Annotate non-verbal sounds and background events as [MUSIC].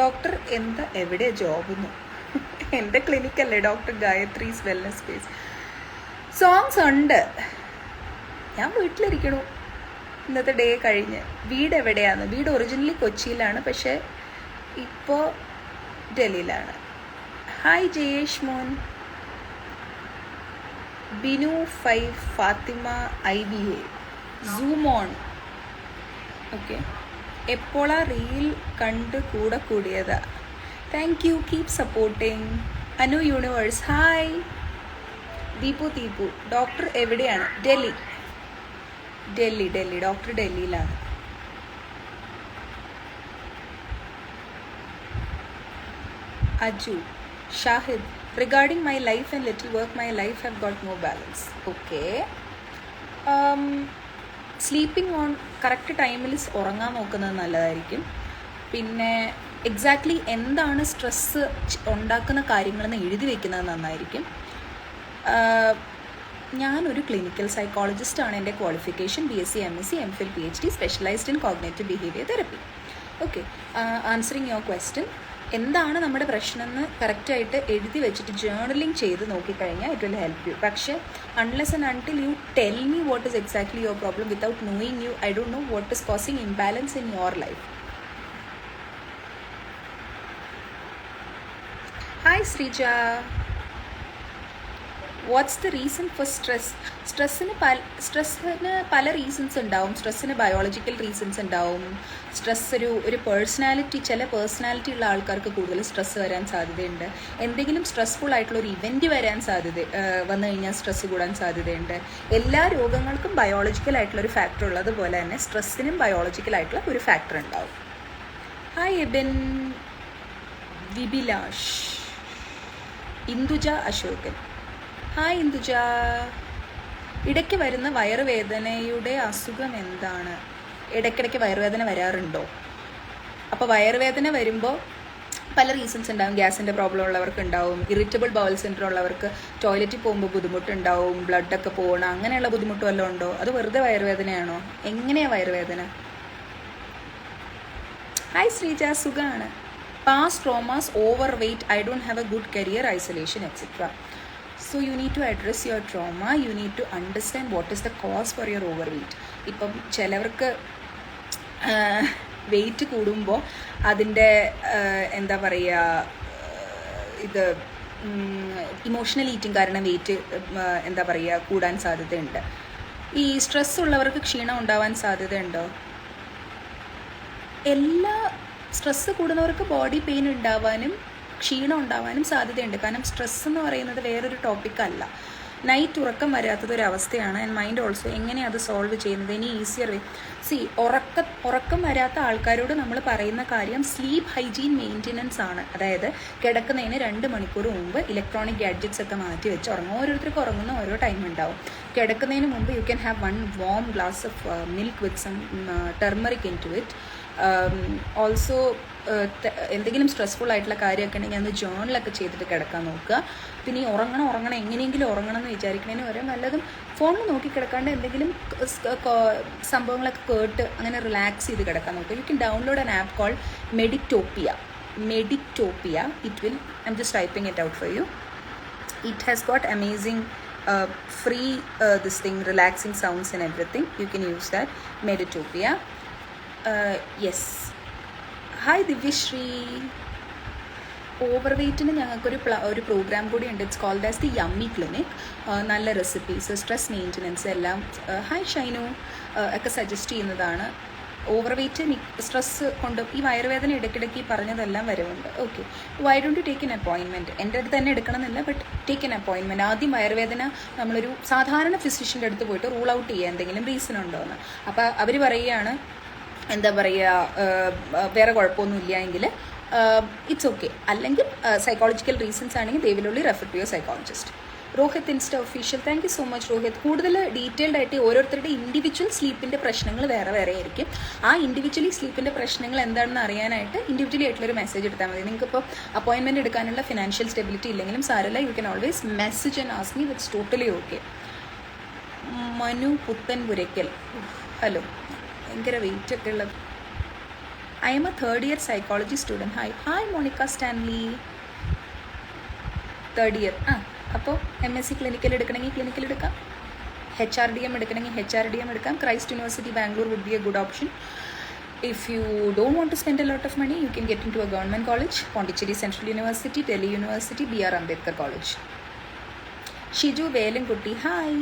Doctor എന്താ എവിടെ ജോബെന്നു [LAUGHS] എന്റെ ക്ലിനിക്കല്ലേ doctor Gayathri's wellness space songs ഉണ്ട്. ഞാൻ വീട്ടിലിരിക്കണു. ഇന്നത്തെ ഡേ കഴിഞ്ഞ്. വീട് എവിടെയാണ്? വീട് ഒറിജിനലി കൊച്ചിയിലാണ്. പക്ഷേ ഇപ്പോൾ ഡൽഹിയിലാണ്. ഹായ് ജയേഷ് മോൻ. ബിനു ഫൈ ഫാത്തിമ ഐ ബി എ. സൂമോൺ ഓക്കെ എപ്പോഴാ റീൽ കണ്ട് കൂടെ കൂടിയത്? Thank you keep supporting Anu universe hi Deepu Deepu doctor എവിടെയാണ്? ഡൽഹി. ഡൽഹി ഡൽഹി ഡോക്ടർ ഡൽഹിയിലാണ്. Aju Shahid regarding my life and little work my life have got more balance okay sleeping on correct ടൈമിൽ ഉറങ്ങാൻ നോക്കുന്നത് നല്ലതായിരിക്കും. പിന്നെ എക്സാക്ട്ലി എന്താണ് സ്ട്രെസ്സ് ഉണ്ടാക്കുന്ന കാര്യങ്ങളെന്ന് എഴുതി വെക്കുന്നത് നന്നായിരിക്കും. ഞാനൊരു ക്ലിനിക്കൽ സൈക്കോളജിസ്റ്റ് ആണ്. എന്റെ qualification B S C M S C M phil P H D specialised in cognitive behaviour therapy okay answering your question എന്താണ് നമ്മുടെ പ്രശ്നം എന്ന് കറക്റ്റായിട്ട് എഴുതി വെച്ചിട്ട് ജേർണലിംഗ് ചെയ്ത് നോക്കിക്കഴിഞ്ഞാൽ ഇറ്റ് വിൽ ഹെൽപ്പ് യു പക്ഷേ unless and until you tell me what is exactly your problem without knowing you I don't know what is causing imbalance in your life hi Sreeja what's the reason for stress സ്ട്രെസ്സിന് പല സ്ട്രെസ്സിന് പല reasons ഉണ്ടാവും. സ്ട്രെസ്സിന് biological reasons ഉണ്ടാവും. Stress ഒരു ഒരു personality ചില personality ഉള്ള ആൾക്കാർക്ക് കൂടുതൽ സ്ട്രെസ് വരാൻ സാധ്യതയുണ്ട്. എന്തെങ്കിലും സ്ട്രെസ്ഫുൾ ആയിട്ടുള്ള ഒരു ഇവന്റ് വരാൻ സാധ്യത വന്നു കഴിഞ്ഞാൽ സ്ട്രെസ് കൂടാൻ സാധ്യതയുണ്ട്. എല്ലാ രോഗങ്ങൾക്കും ബയോളജിക്കൽ ആയിട്ടുള്ള ഒരു ഫാക്ടർ ഉള്ളതുപോലെ തന്നെ സ്ട്രെസ്സിനും ബയോളജിക്കൽ ആയിട്ടുള്ള ഒരു ഫാക്ടർ ഉണ്ടാവും. Hi Ebin Vibilash Induja Ashokan hi Induja. ഇടയ്ക്ക് വരുന്ന വയറുവേദനയുടെ അസുഖം എന്താണ്? ഇടയ്ക്കിടയ്ക്ക് വയറുവേദന വരാറുണ്ടോ? അപ്പോൾ വയറുവേദന വരുമ്പോൾ പല റീസൺസ് ഉണ്ടാവും. ഗ്യാസിന്റെ പ്രോബ്ലം ഉള്ളവർക്ക് ഉണ്ടാവും. ഇറിറ്റബിൾ ബൗൾ സിൻഡ്രോം ഉള്ളവർക്ക് ടോയ്ലറ്റിൽ പോകുമ്പോൾ ബുദ്ധിമുട്ടുണ്ടാവും. ബ്ലഡൊക്കെ പോകണം അങ്ങനെയുള്ള ബുദ്ധിമുട്ട് വല്ലതും ഉണ്ടോ? അത് വെറുതെ വയറുവേദനയാണോ? എങ്ങനെയാണ് വയറുവേദന? ഹായ് ശ്രീജ സുഖമാണ് past traumas overweight I don't have a good career isolation etcetera so you need to address your trauma you need to understand what is the cause for your overweight ഇപ്പം ചിലവർക്ക് വെയിറ്റ് കൂടുമ്പോൾ അതിന്റെ എന്താ പറയുക ഇത് emotional eating കാരണം wait എന്താ പറയുക കൂടാൻ സാധ്യതയുണ്ട്. ഈ സ്ട്രെസ് ഉള്ളവർക്ക് ക്ഷീണം ഉണ്ടാവാൻ സാധ്യതയുണ്ടോ? എല്ലാ സ്ട്രെസ്സ് കൂടുന്നവർക്ക് ബോഡി പെയിൻ ഉണ്ടാവാനും ക്ഷീണം ഉണ്ടാവാനും സാധ്യതയുണ്ട്. കാരണം സ്ട്രെസ് എന്ന് പറയുന്നത് വേറൊരു ടോപ്പിക് അല്ല. നൈറ്റ് ഉറക്കം വരാത്തതൊരു അവസ്ഥയാണ്. ആൻഡ് മൈൻഡ് ഓൾസോ എങ്ങനെയാണ് അത് സോൾവ് ചെയ്യുന്നത്? ഇനി ഈസിയർ വേ സി ഉറക്ക ഉറക്കം വരാത്ത ആൾക്കാരോട് നമ്മൾ പറയുന്ന കാര്യം സ്ലീപ്പ് ഹൈജീൻ മെയിന്റെനൻസ് ആണ്. അതായത് കിടക്കുന്നതിന് രണ്ട് മണിക്കൂർ മുമ്പ് ഇലക്ട്രോണിക് ഗാഡ്ജറ്റ്സ് ഒക്കെ മാറ്റി വെച്ച് ഉറങ്ങും. ഓരോരുത്തർക്ക് ഉറങ്ങുന്ന ഓരോ ടൈം ഉണ്ടാവും. കിടക്കുന്നതിന് മുമ്പ് you can have one warm glass of milk with some turmeric into it also എന്തെങ്കിലും സ്ട്രെസ്ഫുൾ ആയിട്ടുള്ള കാര്യമൊക്കെ ഉണ്ടെങ്കിൽ അന്ന് ജേണലൊക്കെ ചെയ്തിട്ട് കിടക്കാൻ നോക്കുക. പിന്നെ ഈ ഉറങ്ങണം ഉറങ്ങണം എങ്ങനെയെങ്കിലും ഉറങ്ങണം എന്ന് വിചാരിക്കണതിന് വരെ നല്ലതും ഫോണിൽ നോക്കി കിടക്കാണ്ട് എന്തെങ്കിലും സംഭവങ്ങളൊക്കെ കേട്ട് അങ്ങനെ റിലാക്സ് ചെയ്ത് കിടക്കാൻ നോക്കുക. You can download an app called Meditopia Meditopia it will I just typing it out for you it has got amazing free uh, this thing relaxing sounds and everything. You use that. Meditopia. Uh, hi Divyasree over വെയ്റ്റിന് ഞങ്ങൾക്കൊരു പ്ല ഒരു programme കൂടി ഉണ്ട് it's called as the yummy clinic നല്ല recipes stress maintenance എല്ലാം. Hi Shainu ഒക്കെ suggest ചെയ്യുന്നതാണ്. Over weight stress കൊണ്ട് ഈ വയറുവേദന ഇടയ്ക്കിടയ്ക്ക് പറഞ്ഞതെല്ലാം വരുന്നുണ്ട്. Okay why don't take an അപ്പോയിൻമെന്റ് എന്റെ അടുത്ത് തന്നെ എടുക്കണമെന്നില്ല ബട്ട് ടേക്ക് എൻ അപ്പോയിൻമെന്റ് ആദ്യം വയറുവേദന നമ്മളൊരു സാധാരണ ഫിസിഷ്യന്റെ അടുത്ത് പോയിട്ട് റൂൾ ഔട്ട് ചെയ്യുക എന്തെങ്കിലും റീസൺ ഉണ്ടോ എന്ന് അപ്പോൾ അവർ പറയുകയാണ് എന്താ പറയുക വേറെ കുഴപ്പമൊന്നുമില്ല എങ്കിൽ ഇറ്റ്സ് ഓക്കെ അല്ലെങ്കിൽ സൈക്കോളജിക്കൽ റീസൺസ് ആണെങ്കിൽ they will only refer to your psychologist Rohit insta official thank you so much Rohit. കൂടുതൽ ഡീറ്റെയിൽഡ് ആയിട്ട് ഓരോരുത്തരുടെ ഇൻഡിവിജ്വൽ സ്ലീപ്പിന്റെ പ്രശ്നങ്ങൾ വേറെ വേറെ ആയിരിക്കും. ആ ഇൻഡിവിജ്വലി സ്ലീപ്പിന്റെ പ്രശ്നങ്ങൾ എന്താണെന്ന് അറിയാനായിട്ട് ഇൻഡിവിജ്വലി ആയിട്ടുള്ളൊരു മെസ്സേജ് എടുത്താൽ മതി. നിങ്ങൾക്ക് ഇപ്പോൾ അപ്പോയിൻമെന്റ് എടുക്കാനുള്ള ഫിനാൻഷ്യൽ സ്റ്റെബിലിറ്റി ഇല്ലെങ്കിലും സാരല്ല you can always message and ask me it's totally okay Manu Puthan Puraykkal. Hello ഭയങ്കര വെയിറ്റ് ഒക്കെ ഉള്ള I am a third year psychology student hi hi Monica Stanley. Third year ആ അപ്പോൾ എം എസ് സി ക്ലിനിക്കൽ എടുക്കണമെങ്കിൽ clinical എടുക്കാം. H R D M എടുക്കണമെങ്കിൽ H R D M എടുക്കാം. Christ University Bangalore would be a good option if you don't want to spend a lot of money you can get into a government college Pondicherry Central University Delhi University B R Ambedkar College Shiju Velankutty hi